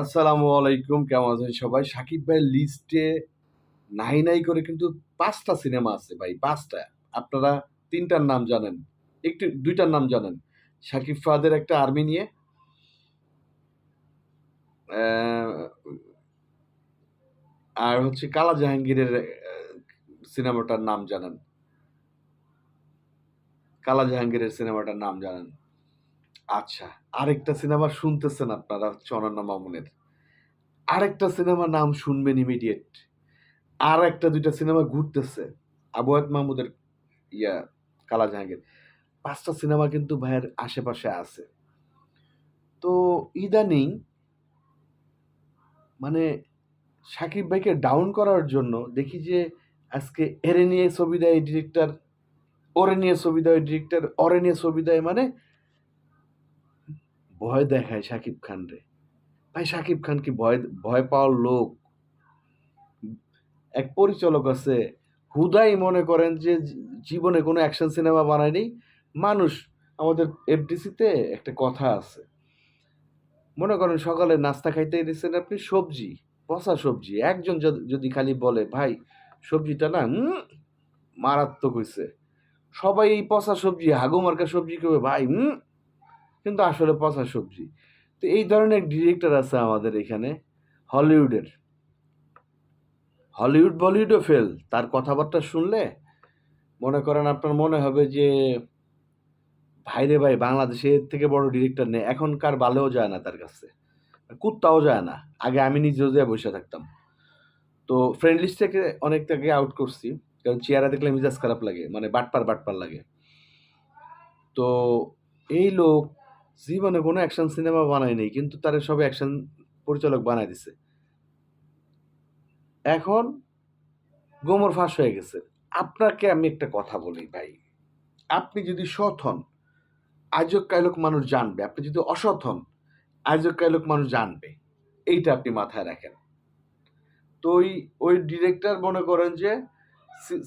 আসসালামু আলাইকুম, কেমন আছেন সবাই? সাকিব ভাই লিস্টে নাই নাই করে কিন্তু পাঁচটা সিনেমা আছে ভাই, পাঁচটা। আপনারা তিনটার নাম জানেন, একটু, দুইটার নাম জানেন। সাকিব ফাদের একটা আর্মি নিয়ে আর হচ্ছে কালা জাহাঙ্গীরের সিনেমাটার নাম জানেন। কালা জাহাঙ্গীরের সিনেমাটার নাম জানেন। আচ্ছা আরেকটা সিনেমা শুনতেছেন আপনারা হচ্ছে মামুনের। আরেকটা সিনেমার নাম শুনবেন ইমিডিয়েট আর একটা দুইটা সিনেমা ঘুরতেছে আবুয়াত মাহমুদের ইয়া কালা জাহাঙ্গীর পাঁচটা সিনেমা কিন্তু ভাইয়ের আশেপাশে আছে। তো ইদানিং মানে সাকিব ভাইকে ডাউন করার জন্য দেখি যে আজকে এরে নিয়ে ছবি দেয় ডিরেক্টর ওরে নিয়ে ছবি দেয় ডিরেক্টর ওরে নিয়ে ছবি দেয় মানে ভয় দেখায় সাকিব খান রে। ভাই, সাকিব খান কি ভয় ভয় পাওয়ার লোক? এক পরিচালক আছে, হুদাই মনে করেন যে জীবনে কোনো অ্যাকশন সিনেমা বানায়নি। মানুষ, আমাদের এফডিসিতে একটা কথা আছে। মনে করেন সকালে নাস্তা খাইতে দিচ্ছেন আপনি, সবজি, পচা সবজি, একজন যদি- খালি বলে, ভাই, সবজিটা না মারাত্মক হয়েছে সবাই এই পচা সবজি, হাগু মার্কা সবজি কেউ ভাই কিন্তু আসলে পচা সবজি। তো এই ধরনের ডিরেক্টর আছে আমাদের এখানে, হলিউডের। হলিউড বলিউডও ফেল তার কথাবার্তা শুনলে মনে করেন আপনার মনে হবে যে ভাইরে ভাই, বাংলাদেশে এর থেকে বড় ডিরেক্টর নেই, এখনকার বালেও যায় না তার কাছে। কুত্তাও যায় না। আগে আমি নিজেও যেয়ে বসে থাকতাম। তো ফ্রেন্ড লিস্ট থেকে অনেকটাকে আউট করছি, কারণ চেয়ারা দেখলে মিজাজ খারাপ লাগে মানে বাটপার বাটপার লাগে। তো এই লোক জীবনে কোনো অ্যাকশন সিনেমা বানায়নি কিন্তু তারা সব অ্যাকশন পরিচালক বানায় দিছে। এখন গোমর ফাঁস হয়ে গেছে। আপনাকে আমি একটা কথা বলি ভাই। আপনি যদি সৎ হন আজক কায়লোক মানুষ জানবে। আপনি যদি অসৎ হন আজক কায়লোক মানুষ জানবে। এইটা আপনি মাথায় রাখেন। তো ওই ওই ডিরেক্টর মনে করেন যে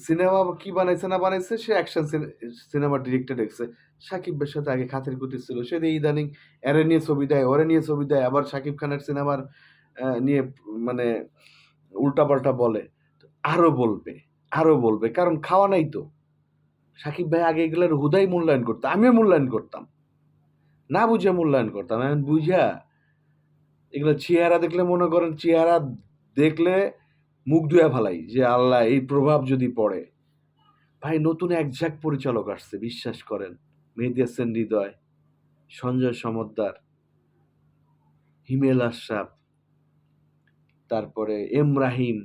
সিনেমা কি বানাইছে না বানাইছে, সে অ্যাকশন সিনেমার ডিরেক্টর দেখছে। সাকিব ভাইয়ের সাথে আগে খাতির কুতি ছিল সে ইদানিং এরে নিয়ে ছবি দেয়, ওরে নিয়ে ছবি দেয়, আবার সাকিব খানের সিনেমার নিয়ে মানে উল্টাপাল্টা বলে। আরও বলবে আরও বলবে। কারণ খাওয়া নাই তো। সাকিব ভাই আগে এগুলোর হুদাই মূল্যায়ন করতো, আমিও মূল্যায়ন করতাম। না বুঝে মূল্যায়ন করতাম। আমি বুঝা, এগুলো চেহারা দেখলে মনে করেন, চেহারা দেখলে মুখ ধুয়া ফেলাই যে, আল্লাহ, এই প্রভাব যদি পড়ে। ভাই, নতুন একঝাক পরিচালক আসছে, বিশ্বাস করেন। মেহেদি হাসান হৃদয়, সঞ্জয় সমদ্দার, হিমেল আশরাফ, তারপরে এম রাহিম,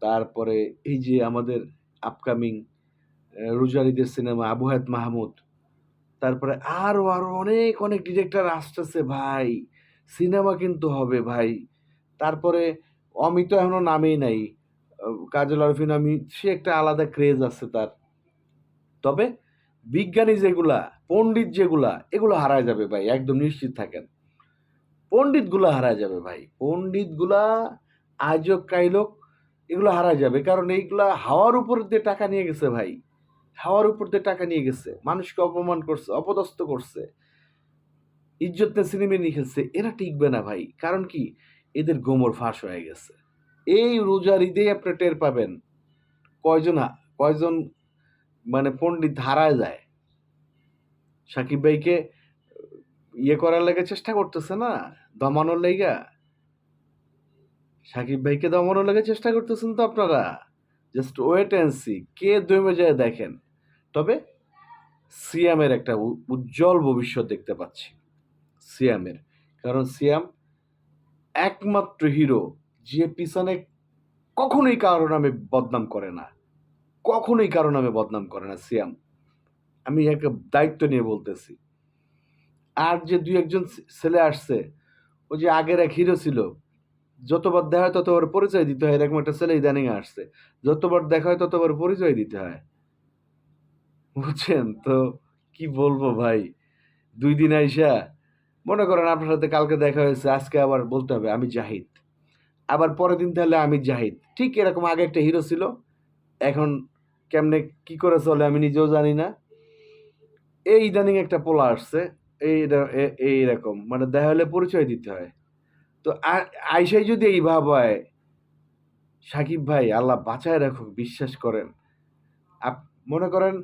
তারপরে এই যে আমাদের আপকামিং রোজারিদের সিনেমা, আবু মাহমুদ, তারপরে আরও আরও অনেক অনেক ডিরেক্টর আসতেছে ভাই। সিনেমা কিন্তু হবে ভাই। তারপরে অমিত এখনও নামেই নাই। কাজল আরফিন আমি সে একটা আলাদা ক্রেজ আছে তার। তবে বিজ্ঞানী যেগুলা, পণ্ডিত যেগুলা, এগুলো হারায় যাবে ভাই, একদম নিশ্চিত থাকেন। পণ্ডিতগুলো হারায় যাবে ভাই, পণ্ডিতগুলা আজক কাইলক, এগুলো হারায় যাবে। কারণ এইগুলা হাওয়ার উপর দিয়ে টাকা নিয়ে গেছে ভাই। হাওয়ার উপর দিয়ে টাকা নিয়ে গেছে, মানুষকে অপমান করছে, অপদস্থ করছে। ইজ্জত সিনেমে নিয়ে খেলছে, এরা টিকবে না ভাই। কারণ কি? এদের গোমর ফাঁস হয়ে গেছে। এই রোজার ঈদেই আপনি টের পাবেন কয়জন কয়জন মানে পণ্ডিত হারায় যায়। সাকিব ভাইকে ইয়ে করার লেগে চেষ্টা করতেছে না, দমানোর লেগা। সাকিব ভাইকে দমানোর লেগে চেষ্টা করতেছেন তো আপনারা। জাস্ট ওয়েট অ্যান্ড সি কে দমে যায় দেখেন। তবে সিয়ামের একটা উজ্জ্বল ভবিষ্যৎ দেখতে পাচ্ছি। সিয়ামের, কারণ সিয়াম একমাত্র হিরো, যে পিছনে কখনোই কারও নামে বদনাম করে না। কখনোই কারও নামে বদনাম করে না, সিয়াম। আমি একটা দায়িত্ব নিয়ে বলতেছি। আর যে দুই একজন ছেলে আসছে ওই যে আগের এক হিরো ছিল, যতবার দেখা হয় ততবার পরিচয় দিতে হয়, এরকম একটা ছেলে ইদানিং আসছে। যতবার দেখা হয় ততবার পরিচয় দিতে হয়। বুঝছেন? তো কি বলব ভাই? দুই দিন আইসা মনে করেন আপনার সাথে কালকে দেখা হয়েছে, আজকে আবার বলতে হবে, আমি জাহিদ। আবার পরের দিন তাহলে আমি জাহিদ। ঠিক এরকম আগে একটা হিরো ছিল, এখন কেমনে কি করে চলে আমি নিজেও জানি না। এই ইদানিং একটা পোলা আসছে, এই এইরকম মানে দেখা হলে পরিচয় দিতে হয়। তো আইসাই যদি এই ভাব হয় সাকিব ভাই, আল্লাহ বাঁচায় রাখুক, বিশ্বাস করেন। আপ, মনে করেন,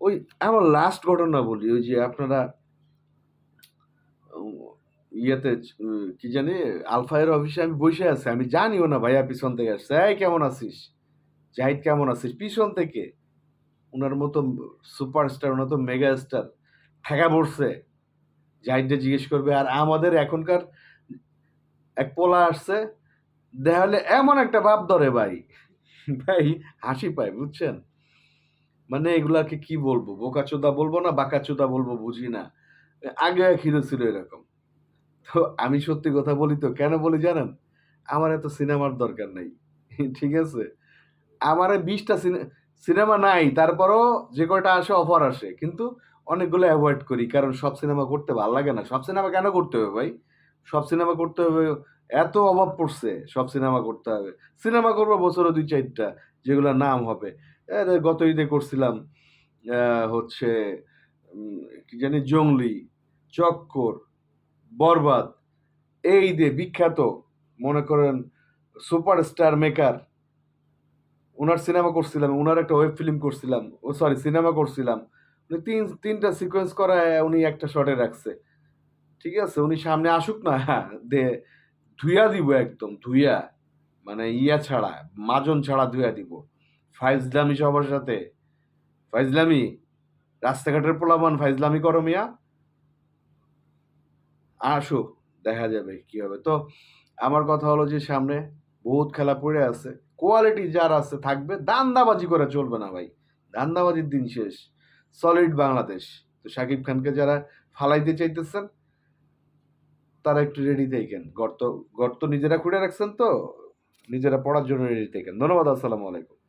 ওই, আমার লাস্ট ঘটনা বলি, ওই যে আপনারা ইয়েতে কি জানি আলফায়ের অফিসে আমি বসে আছি। আমি জানিও না ভাইয়া পিছন থেকে আসছে। এই, কেমন আছিস? জাহিদ কেমন আছিস? পিছন থেকে। ওনার মতো সুপারস্টার ওনার তো মেগা স্টার ঠেকা পড়ছে। জাহিদকে জিজ্ঞেস করবে, আর আমাদের এখনকার এক পোলা আসছে? দেখালে এমন একটা ভাব ধরে ভাই। ভাই, হাসি পায়, বুঝছেন? মানে এগুলাকে কি বলব? বোকাচোদা বলব না বাকাচোদা বলব বুঝি না। আগে হিরো ছিল এরকম। তো আমি সত্যি কথা বলি তো, কেন বলি জানেন? আমার এত সিনেমার দরকার নাই। ঠিক আছে? আমার বিশটা সিনেমা নাই, তারপরও যে কয়টা আসে অফার আসে। কিন্তু অনেকগুলো অ্যাভয়েড করি, কারণ সব সিনেমা করতে ভালো লাগে না। সব সিনেমা কেন করতে হবে ভাই? সব সিনেমা করতে হবে, এত অভাব পড়ছে সব সিনেমা করতে হবে। সিনেমা করব বছরে দুই চারটা, যেগুলোর নাম হবে। গত ঈদে করছিলাম হচ্ছে কি জানি, জংলি। চক্কর, বরবাদ, এই ঈদে বিখ্যাত, মনে করেন সুপারস্টার মেকার ওনার সিনেমা করছিলাম ওনার একটা ওয়েব ফিল্ম করছিলাম, ও সরি সিনেমা করছিলাম। উনি তিন, তিনটা সিকোয়েন্স করায় উনি একটা শটে রাখছে। ঠিক আছে? উনি সামনে আসুক না হ্যাঁ দে, ধুইয়া দিব একদম, ধুইয়া। মানে ইয়া ছাড়া, মাজন ছাড়া ধুইয়া দিব। ফাইজলামি সবার সাথে। ফাইজলামি? রাস্তাঘাটের পোলাবান ফাইজলামি করো মিয়া। আসো দেখা যাবে কি হবে। তো আমার কথা হলো যে সামনে বহুত খেলা পড়ে আছে। কোয়ালিটি যার আছে, থাকবে, দান্দাবাজি করে চলবে না ভাই। দান্দাবাজির দিন শেষ। সলিড বাংলাদেশ। তো শাকিব খানকে যারা ফালাইতে চাইতেছেন, তারা একটু রেডি থাকেন। গর্ত গর্ত নিজেরা খুঁড়ে রাখছেন তো, নিজেরা পড়ার জন্য রেডি থাকেন। ধন্যবাদ, আসসালামু আলাইকুম।